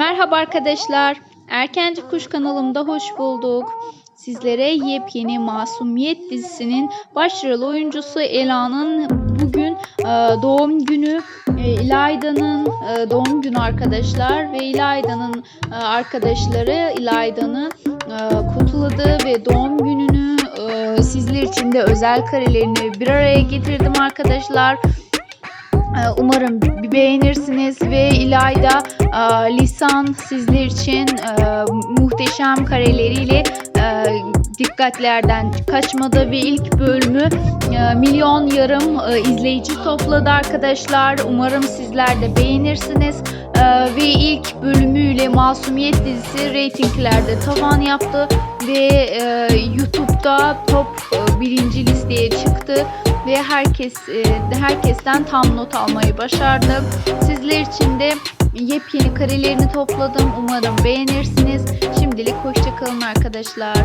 Merhaba arkadaşlar. Erkenci Kuş kanalımda hoş bulduk. Sizlere yepyeni Masumiyet dizisinin başrol oyuncusu Ela'nın bugün e, doğum günü. E, İlayda'nın e, doğum günü arkadaşlar ve İlayda'nın arkadaşları İlayda'nı kutladı ve doğum gününü sizler için de özel karelerini bir araya getirdim arkadaşlar. Ee, Umarım beğenirsiniz ve İlayda e, Lisan sizler için e, muhteşem kareleriyle e, dikkatlerden kaçmadı ve ilk bölümü milyon yarım izleyici topladı arkadaşlar. Umarım sizler de beğenirsiniz. Ve ilk bölümüyle Masumiyet dizisi reytinglerde tavan yaptı ve YouTube'da top birinci listeye çıktı ve herkes e, herkesten tam not almayı başardı. Sizler için de yepyeni karelerini topladım. Umarım beğenirsiniz. Şimdilik hoşçakalın arkadaşlar.